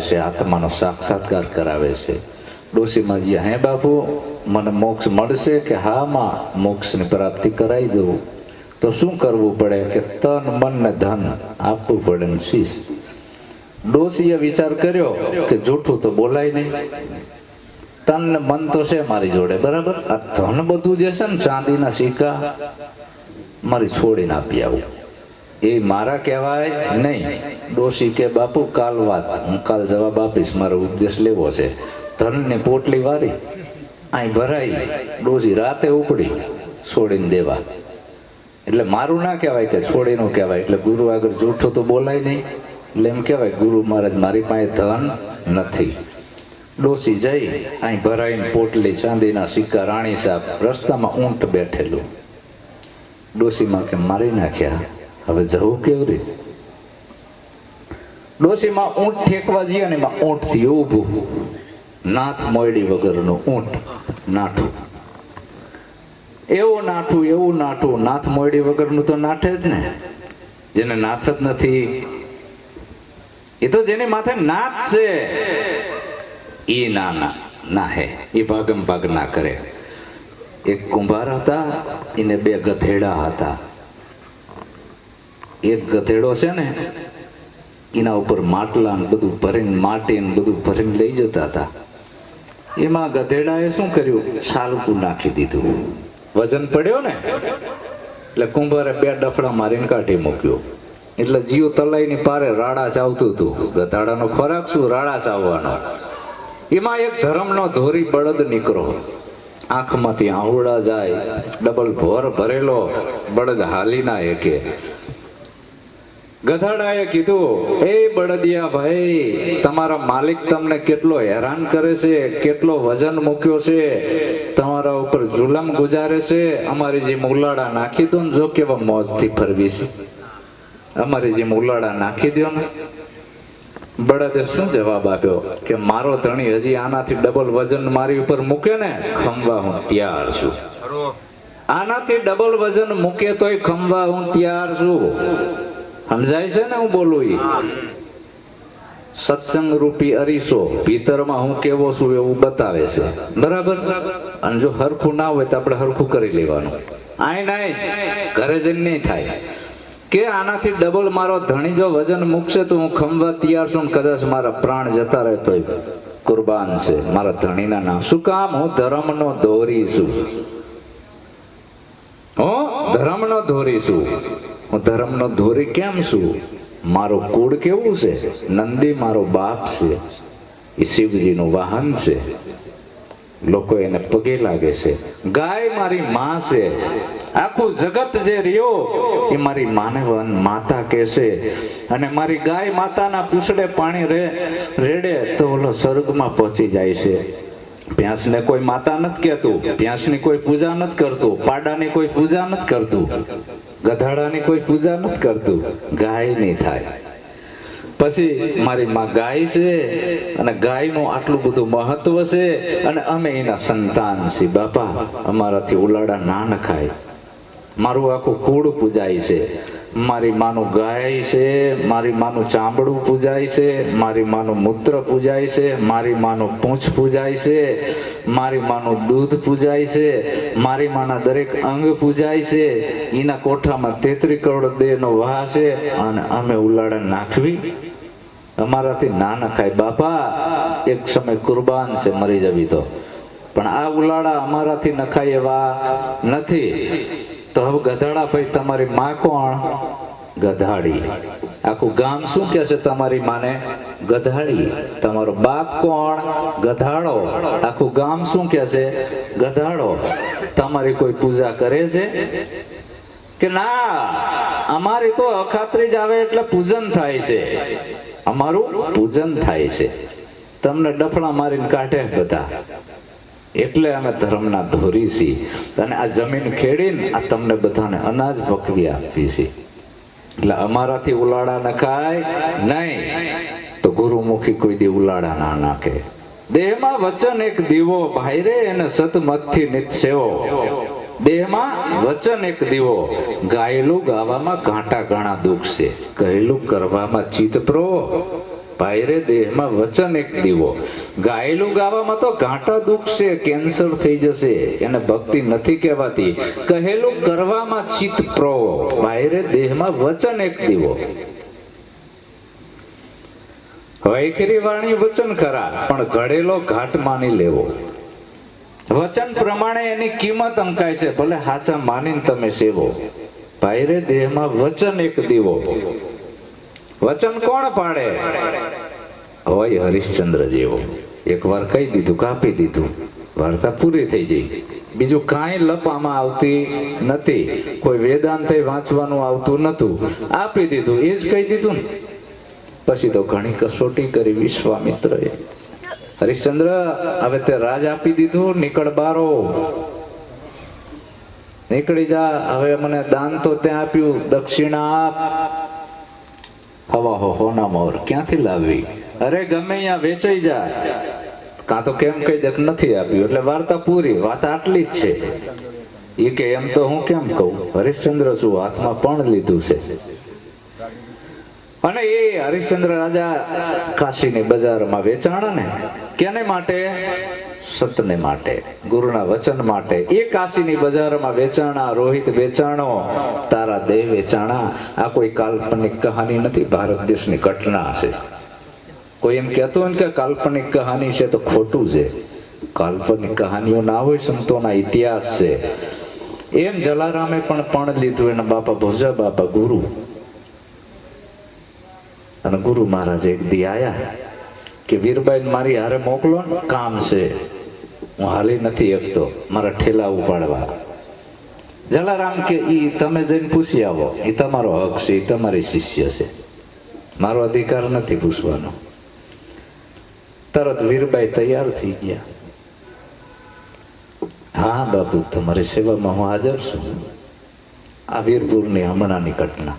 છે આત્માનો સાક્ષાત્કાર કરાવે છે. ડોશીમાજી હે બાપુ, મને મોક્ષ મળશે કે હા માં મોક્ષની પ્રાપ્તિ કરાવી દઉં? તો શું કરવું પડે કે તન, મન ને ધન આપવું પડે શીશ? ડોશીએ વિચાર કર્યો કે જૂઠું તો બોલાય નહીં. તન ને મન તો છે મારી જોડે, બરાબર? આ ધન બધું જે છે ને ચાંદીના સિક્કા મારી છોડીને આપી આવું. એ મારા કહેવાય નહીં. ડોશી કે, બાપુ, કાલ વાત. હું કાલ જવાબ આપીશ. મારો ઉપદેશ લેવો છે. ધનની પોટલી વારી અહીં ભરાઈ. ડોશી રાતે ઉપડી, છોડીને દેવા. એટલે મારું ના કહેવાય કે છોડીનું કહેવાય. એટલે ગુરુ આગળ જૂઠું તો બોલાય નહીં. એટલે એમ કહેવાય, ગુરુ મહારાજ, મારી પાસે ધન નથી. ડોસી જઈ અહીં ભરાઈને પોટલી ચાંદીના સિક્કા રાણી સાહેબ રસ્તામાં ઊંટ બેઠેલું. ડોસીમાં કે, મારી નાખ્યા. હવે જવું કેવી રીતે? ડોસીમાં ઊંટ ઠેકવા જઈએ અને એમાં ઊંટથી ઊભું. નાથ મોયડી વગરનું ઊંટ, નાઠું. એવું નાઠું એવું નાઠું. નાથ મોયડી વગરનું તો નાઠે જ ને. જેને નાથ જ નથી, એ તો જેની માથે નાથ છે એ ના ના ના હે એ ભાગમ ભાગ ના કરે. એક કુંભાર હતા, એને બે ગધેડા હતા. એક ગધેડો છે ને, એના ઉપર માટલા ને બધું ભરીને, માટી ને બધું ભરીને લઈ જતા હતા. એમાં ગધેડાએ શું કર્યું? છાલકું નાખી દીધું. વજન પડ્યો ને, એટલે કુંભારે બે ડફડા મારીને કાઢી મૂક્યો. એટલે જીવ તલાઈની પારે રાડા ચાવતું હતું. ગધાડાનો ખોરાક શું? રાડા ચાવવાનો એમાં એક ધર્મનો ધોરી બળદ નીકળો. આંખમાંથી આહુડા જાય, ડબલ ભોર ભરેલો, બળદ હાલી ના એકે. ગધાડાએ કીધું એ બળદિયા ભાઈ તમારા માલિક તમને કેટલો હેરાન કરે છે કેટલો વજન મૂક્યો છે તમારા ઉપર જુલમ ગુજારે છે અમારી જે ઉલાડા નાખી દો ને જો કેવા મોજથી ફરવી છે. અમારી જે ઉલાડા નાખી દો ને. બળદે શું જવાબ આપ્યો? કે મારો ધણી હજી આનાથી ડબલ વજન મારી ઉપર મૂકે ને ખંભા હું તૈયાર છું. આનાથી ડબલ વજન મૂકે તોય ખંભા હું તૈયાર છું. સમજાય છે ને હું બોલું એ સત્સંગ રૂપી અરીસો ભીતરમાં હું કેવો છું એવું બતાવે છે. બરાબર? અને જો હરખું ના હોય તો આપણે હરખું કરી લેવાનું. આય નાય ઘરે જઈને નહીં થાય. કે આનાથી ડબલ મારો ધણી જો વજન મૂકશે તો હું ખંભા તૈયાર છું કદાચ મારા પ્રાણ જતા રહે તોય કુરબાન છે. મારા ધણીના નામ. શું કામ? હું ધર્મનો દોરી છું. હું? ધર્મનો ધોરી છું. હું ધર્મનો ધોરી કેમ છું? મારો કુળ કેવું છે? નંદી મારો બાપ છે. એ શિવજીનું વાહન છે. લોકો એને પગે લાગે છે. ગાય મારી માં છે. આખું જગત જે રહ્યો, એ મારી માને માતા માતા કહેશે અને મારી ગાય માતાના પૂછડે પાણી રે, રેડે તો ઓલો સ્વર્ગમાં પહોંચી જાય છે. ભેંસને કોઈ માતા નથી કહેતું ભેંસની કોઈ પૂજા નથી કરતું, પાડાની કોઈ પૂજા નથી કરતું, ગધાડાની કોઈ પૂજા નથી કરતું, ગાય નહીં થાય. પછી મારી માં ગાય છે અને ગાયનું આટલું બધું મહત્વ છે અને અમે એના સંતાન છીએ. બાપા, અમારાથી ઉલાડા ના નખાય. મારું આખું કુળ પૂજાય છે. મારી માનું ગાય છે, મારી માનું ચામડું પૂજાય છે, મારી માનું મૂત્ર પૂજાય છે, મારી માનું પૂંછ પૂજાય છે, મારી માનું દૂધ પૂજાય છે, મારી માના દરેક અંગ પૂજાય છે, એના કોઠામાં તેત્રી કરોડ દેહનો વાહ છે, અને અમે ઉલાડા નાખવી. અમારાથી ના નખાય. બાપા, એક સમય કુરબાન છે, મરી જવી તો. પણ આ ઉલાડા અમારાથી નખાય એવા નથી. તો હવે ગધાડા ભાઈ તમારી માં કોણ? ગધાડી. આખું ગામ શું કે છે તમારી માને? ગધાડી. તમારો બાપ કોણ? ગધાડો. આખું ગામ શું કે છે? ગધાડો. તમારી કોઈ પૂજા કરે છે? કે ના, અમારી તો અખાત્રી જ આવે એટલે પૂજન થાય છે. અમારું પૂજન થાય છે. તમને ડફણા મારીને કાઢે બધા. એટલે અમે ધર્મના ધોરી છીએ. અને આ જમીન ખેડીને આ તમને બધાને અનાજ પકવી આપી છે એટલે અમારાથી ઉલાડા નખાય નહીં. તો ગુરુમુખી કોઈ દી ઉલાડા ના નાખે. દેહમાં વચન એક દીવો ભાઈ રે એને સતમતથી નિત દેહમાં વચન એક દીવો. ગાયેલું ગાવામાં ઘાટા ઘણા દુઃખ છે કહેલું કરવામાં ચિત્ત પ્રો. ભાઈરે દેહમાં વચન એક દીવો. ગાયેલું ગાવામાં તો ઘાટા દુખશે, કેન્સર થઈ જશે. એને ભક્તિ નથી કહેવાતી. કહેલું કરવામાં ચિત્ત પ્રવો. પાયરે દેહમાં વચન એક દીવો. વૈખરી વાણી વચન ખરા, પણ ઘડેલો ઘાટ માની લેવો. વચન પ્રમાણે એની કિંમત અંકાય છે. ભલે હાચા માનીને તમે સેવો. પાયરે દેહમાં વચન એક દીવો. વચન કોણ પાડે? હોય હરિશ્ચંદ્ર જેવો એકવાર કહી દીધું, કાપી દીધું. વાર્તા પૂરી થઈ જઈ બીજું કાંઈ લપ આમાં આવતી નથી. કોઈ વેદાંતે વાંચવાનું આવતું નતું આપી દીધું, એ જ કહી દીધું ને. પછી તો ઘણી કસોટી કરી વિશ્વામિત્રએ. હરિશ્ચંદ્ર, હવે તે રાજ આપી દીધું, નીકળ બારો. નીકળી જા, હવે મને દાન તો ત્યાં આપ્યું. દક્ષિણા આપ. હવા હોના મોર, ક્યાંથી લાવવી? અરે ગમે અહીંયા વેચાઈ જાય. કાં તો કેમ કઈ દે નથી આપ્યું? એટલે વાર્તા પૂરી, વાત આટલી જ છે. એ કે એમ તો હું કેમ કહું? હરિશ્ચંદ્ર શું હાથમાં પણ લીધું છે? અને એ હરિશ્ચંદ્ર રાજા કાશીની બજારમાં વેચાણા ને કેને માટે? સતને માટે, ગુરુના વચન માટે. એ કાશીની બજારમાં વેચાણા, રોહિત વેચાણો તારા વેચાણા આ કોઈ કાલ્પનિક કહાની નથી, ભારત દેશની ઘટના છે. કોઈ એમ કહેતો હોય કે કાલ્પનિક કહાની છે તો ખોટું છે. કાલ્પનિક કહાનીઓ ના હોય, સંતોના ઇતિહાસ છે. એમ જલારામે પણ પણ લીધું, એના બાપા ભોજા બાપા ગુરુ. અને ગુરુ મહારાજ એક દી આયા કે વીરબાઈ મારી હારે મોકલો ને, કામ છે. હું હાલી નથી એકતો મારા ઠેલા ઉપાડવા. જલારામ કે ઈ તમે જઈને પૂછી આવો. એ તમારો હક છે એ તમારી શિષ્ય છે. મારો અધિકાર નથી પૂછવાનો. તરત વીરબાઈ તૈયાર થઈ ગયા. હા, બાપુ, તમારી સેવામાં હું હાજર છું. આ વીરપુરની હમણાંની ઘટના.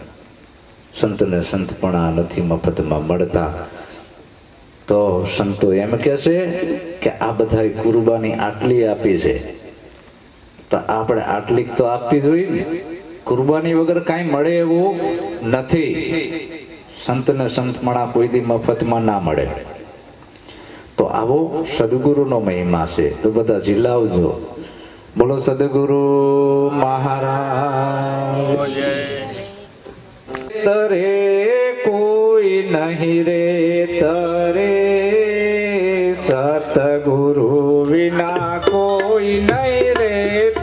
સંતને સંતપણા નથી મફતમાં મળતા. તો સંતો એમ કે છે કે આ બધા કુરબાની આટલી આપી છે. તો આપણે આટલીક તો આપવી જોઈએ. કુરબાની વગર કાંઈ મળે એવું નથી. સંતને સંતપણા કોઈ દી મફતમાં ના મળે. તો આવો સદગુરુનો મહિમા છે. તો બધા ઝીલાવજો બોલો સદગુરુ મહારાજ. તરે કોઈ નહીં રે તરે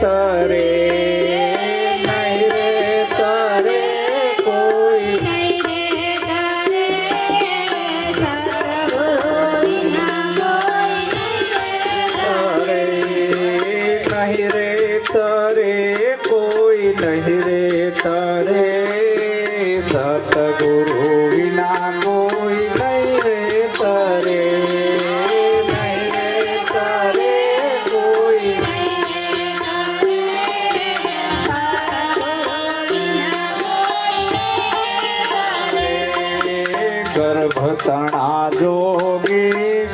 નહીં રે તરે કોઈ. તરે નહીં રે તરે ગર્ભતણા જોગી